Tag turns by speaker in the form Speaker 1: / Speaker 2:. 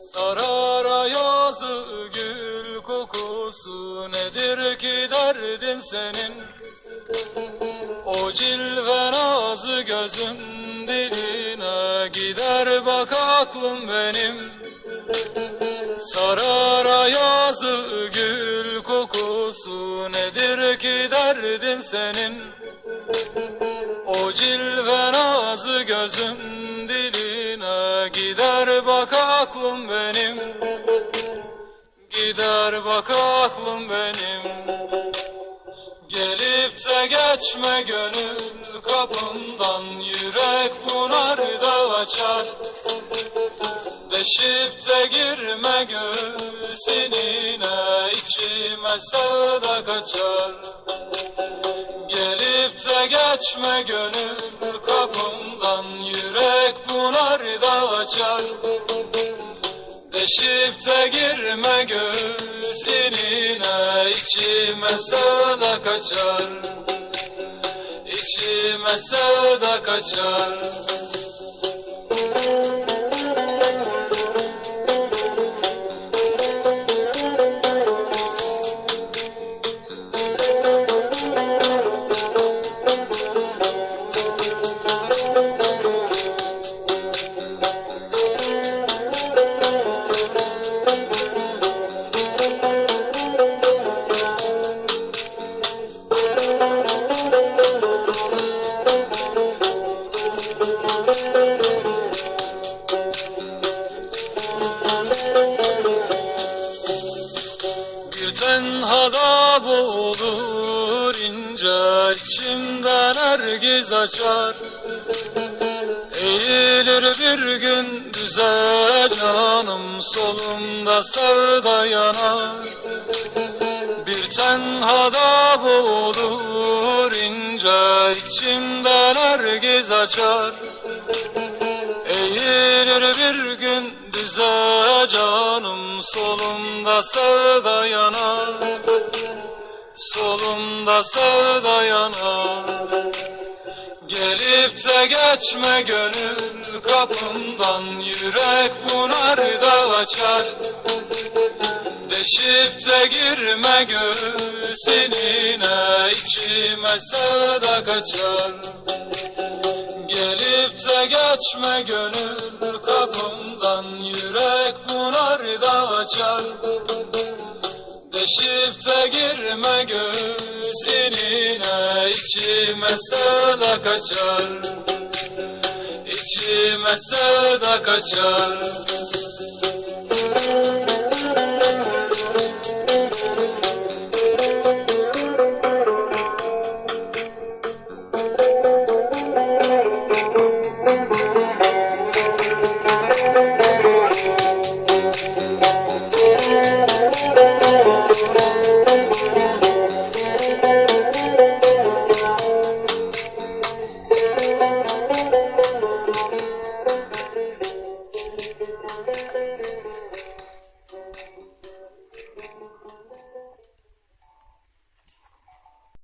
Speaker 1: Sarara yazı gül kokusu nedir ki derdin senin? O cilve nazı gözün diline gider bak aklım benim. Sarara yazı gül kokusu nedir ki derdin senin? O cilve nazı gözün diline Gider bak aklım benim. Gider bak aklım benim. Gelip de geçme gönül kapımdan Yürek bunarda açar. Deşip de girme göğsününe içime sevda kaçar De geçme gönül kapımdan Yürek bunarda açar. Deşip de girme göğsününe içime sevda kaçar. İçime sevda kaçar Bir tenhada boğulur ince içimden ergiz açar. Eğilir bir gün düze canım solumda sevda yanar. Bir tenhada boğulur ince içimden ergiz açar. Eğilir bir gün düze canım solumda sevda yanar Solumda sevda yanar Gelip de geçme gönül kapımdan. Yürek bunarda açar. Deşip de girme göğsününe içime sevda kaçar. Gelip de geçme gönül kapımdan. Yürek bunarda açar Deşip de girme göğsününe içime sevda kaçar. İçime sevda kaçar よし。